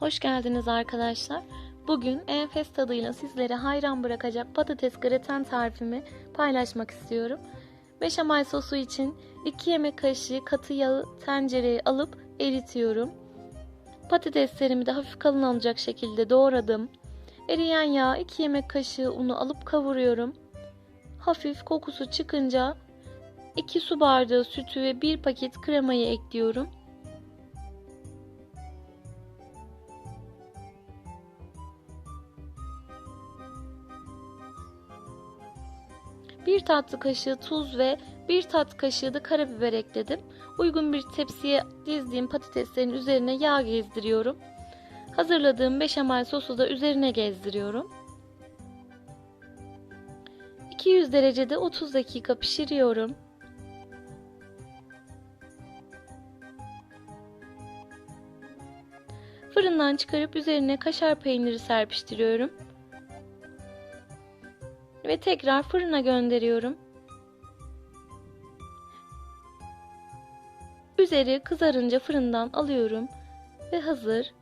Hoş geldiniz arkadaşlar. Bugün enfes tadıyla sizlere hayran bırakacak patates graten tarifimi paylaşmak istiyorum. Beşamel sosu için 2 yemek kaşığı katı yağı tencereye alıp eritiyorum. Patateslerimi de hafif kalın alacak şekilde doğradım. Eriyen yağ 2 yemek kaşığı unu alıp kavuruyorum. Hafif kokusu çıkınca 2 su bardağı sütü ve 1 paket kremayı ekliyorum. Bir tatlı kaşığı tuz ve bir tatlı kaşığı da karabiber ekledim. Uygun bir tepsiye dizdiğim patateslerin üzerine yağ gezdiriyorum. Hazırladığım beşamel sosu da üzerine gezdiriyorum. 200 derecede 30 dakika pişiriyorum. Fırından çıkarıp üzerine kaşar peyniri serpiştiriyorum ve tekrar fırına gönderiyorum. Üzeri kızarınca fırından alıyorum ve hazır